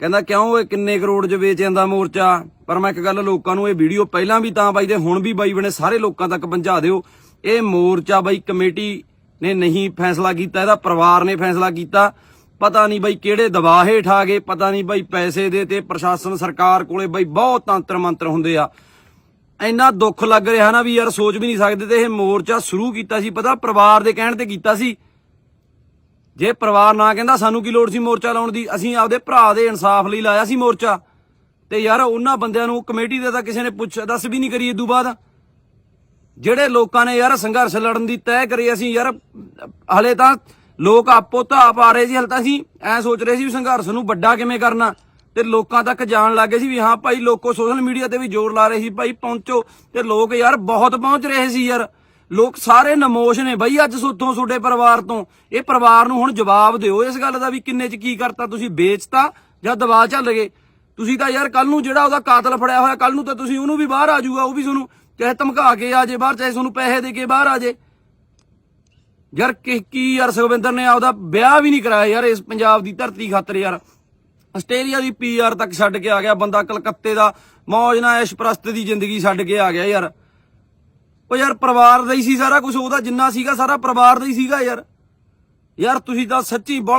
ਕਹਿੰਦਾ ਕਿਉਂ ਇਹ ਕਿੰਨੇ ਕਰੋੜ 'ਚ ਵੇਚ ਜਾਂਦਾ ਮੋਰਚਾ? ਪਰ ਮੈਂ ਇੱਕ ਗੱਲ ਲੋਕਾਂ ਨੂੰ ਇਹ ਵੀਡੀਓ ਪਹਿਲਾਂ ਵੀ ਤਾਂ ਬਾਈ ਤੇ ਹੁਣ ਵੀ ਬਾਈ ਬਣੇ, ਸਾਰੇ ਲੋਕਾਂ ਤੱਕ ਪਹੁੰਚਾ ਦਿਓ। ਇਹ ਮੋਰਚਾ ਬਾਈ ਕਮੇਟੀ ਨੇ ਨਹੀਂ ਫੈਸਲਾ ਕੀਤਾ, ਇਹਦਾ ਪਰਿਵਾਰ ਨੇ ਫੈਸਲਾ ਕੀਤਾ। ਪਤਾ ਨਹੀਂ ਬਾਈ ਕਿਹੜੇ ਦਬਾਅ ਹੇਠ ਆ ਗਏ, ਪਤਾ ਨਹੀਂ ਬਾਈ ਪੈਸੇ ਦੇ ਤੇ ਪ੍ਰਸ਼ਾਸਨ ਸਰਕਾਰ ਕੋਲੇ ਬਾਈ ਬਹੁਤ ਤੰਤਰ ਮੰਤਰ ਹੁੰਦੇ ਆ। ਇੰਨਾ ਦੁੱਖ ਲੱਗ ਰਿਹਾ ਨਾ ਵੀ ਯਾਰ ਸੋਚ ਵੀ ਨਹੀਂ ਸਕਦੇ ਤੇ ਇਹ ਮੋਰਚਾ ਸ਼ੁਰੂ ਕੀਤਾ ਸੀ, ਪਤਾ ਪਰਿਵਾਰ ਦੇ ਕਹਿਣ ਤੇ ਕੀਤਾ ਸੀ। ਜੇ ਪਰਿਵਾਰ ਨਾ ਕਹਿੰਦਾ ਸਾਨੂੰ ਕੀ ਲੋੜ ਸੀ ਮੋਰਚਾ ਲਾਉਣ ਦੀ, ਅਸੀਂ ਆਪਦੇ ਭਰਾ ਦੇ ਇਨਸਾਫ ਲਈ ਲਾਇਆ ਸੀ ਮੋਰਚਾ। ਤੇ ਯਾਰ ਉਹਨਾਂ ਬੰਦਿਆਂ ਨੂੰ ਕਮੇਟੀ ਦੇ ਤਾਂ ਕਿਸੇ ਨੇ ਪੁੱਛ, ਦੱਸ ਵੀ ਨਹੀਂ ਕਰੀ ਇਦੋਂ ਬਾਅਦ। ਜਿਹੜੇ ਲੋਕਾਂ ਨੇ ਯਾਰ ਸੰਘਰਸ਼ ਲੜਨ ਦੀ ਤੈਅ ਕਰੀ, ਅਸੀਂ ਯਾਰ, ਹਲੇ ਤਾਂ ਲੋਕ ਆਪੋ ਤਾਂ ਆਪ ਆ ਰਹੇ ਸੀ, ਹਲੇ ਤਾਂ ਅਸੀਂ ਐ ਸੋਚ ਰਹੇ ਸੀ ਵੀ ਸੰਘਰਸ਼ ਨੂੰ ਵੱਡਾ ਕਿਵੇਂ ਕਰਨਾ। ਤੇ ਲੋਕਾਂ ਤੱਕ ਜਾਣ ਲੱਗੇ ਸੀ ਵੀ ਹਾਂ ਭਾਈ, ਲੋਕੋ ਸੋਸ਼ਲ ਮੀਡੀਆ ਤੇ ਵੀ ਜ਼ੋਰ ਲਾ ਰਹੇ ਸੀ, ਭਾਈ ਪਹੁੰਚੋ। ਤੇ ਲੋਕ ਯਾਰ ਬਹੁਤ ਪਹੁੰਚ ਰਹੇ ਸੀ ਯਾਰ। ਲੋਕ ਸਾਰੇ ਨਮੋਸ਼ ਨੇ ਬਈ ਅੱਜ ਸੁੱਤੋਂ ਤੁਹਾਡੇ ਪਰਿਵਾਰ ਤੋਂ। ਇਹ ਪਰਿਵਾਰ ਨੂੰ ਹੁਣ ਜਵਾਬ ਦਿਓ ਇਸ ਗੱਲ ਦਾ ਵੀ ਕਿੰਨੇ ਚ ਕੀ ਕਰਤਾ ਤੁਸੀਂ, ਵੇਚਤਾ ਜਾਂ ਦਬਾ ਚੱਲ ਗਏ? ਤੁਸੀਂ ਤਾਂ ਯਾਰ ਕੱਲ ਨੂੰ ਜਿਹੜਾ ਉਹਦਾ ਕਾਤਲ ਫੜਿਆ ਹੋਇਆ ਕੱਲ ਨੂੰ ਤਾਂ ਤੁਸੀਂ ਉਹਨੂੰ ਵੀ ਬਾਹਰ ਆ ਜਾਊਗਾ, ਉਹ ਵੀ ਤੁਹਾਨੂੰ ਚਾਹੇ ਧਮਕਾ ਕੇ ਆ ਜੇ ਬਾਹਰ, ਚਾਹੇ ਤੁਹਾਨੂੰ ਪੈਸੇ ਦੇ ਕੇ ਬਾਹਰ ਆ ਜੇ ਯਾਰ ਕੀ ਕੀ ਯਾਰ ਸੁਖਵਿੰਦਰ ਨੇ ਆਪਦਾ ਵਿਆਹ ਵੀ ਨਹੀਂ ਕਰਾਇਆ ਯਾਰ ਇਸ ਪੰਜਾਬ ਦੀ ਧਰਤੀ ਖਾਤਰ ਯਾਰ। ਆਸਟ੍ਰੇਲੀਆ ਦੀ ਪੀਆਰ ਤੱਕ ਛੱਡ ਕੇ ਆ ਗਿਆ ਬੰਦਾ, ਕਲਕੱਤੇ ਦਾ ਮੌਜ ਨਾਲ ਐਸ਼ ਪ੍ਰਸਤ ਦੀ ਜ਼ਿੰਦਗੀ ਛੱਡ ਕੇ ਆ ਗਿਆ ਯਾਰ। ਉਹ ਯਾਰ ਪਰਿਵਾਰ ਦਾ ਹੀ ਸੀ ਸਾਰਾ ਕੁਝ ਉਹਦਾ ਜਿੰਨਾ ਸੀਗਾ ਸਾਰਾ ਪਰਿਵਾਰ ਦਾ ਹੀ ਸੀਗਾ ਯਾਰ। ਯਾਰ ਤੁਸੀਂ ਤਾਂ ਸੱਚੀ ਬਹੁਤ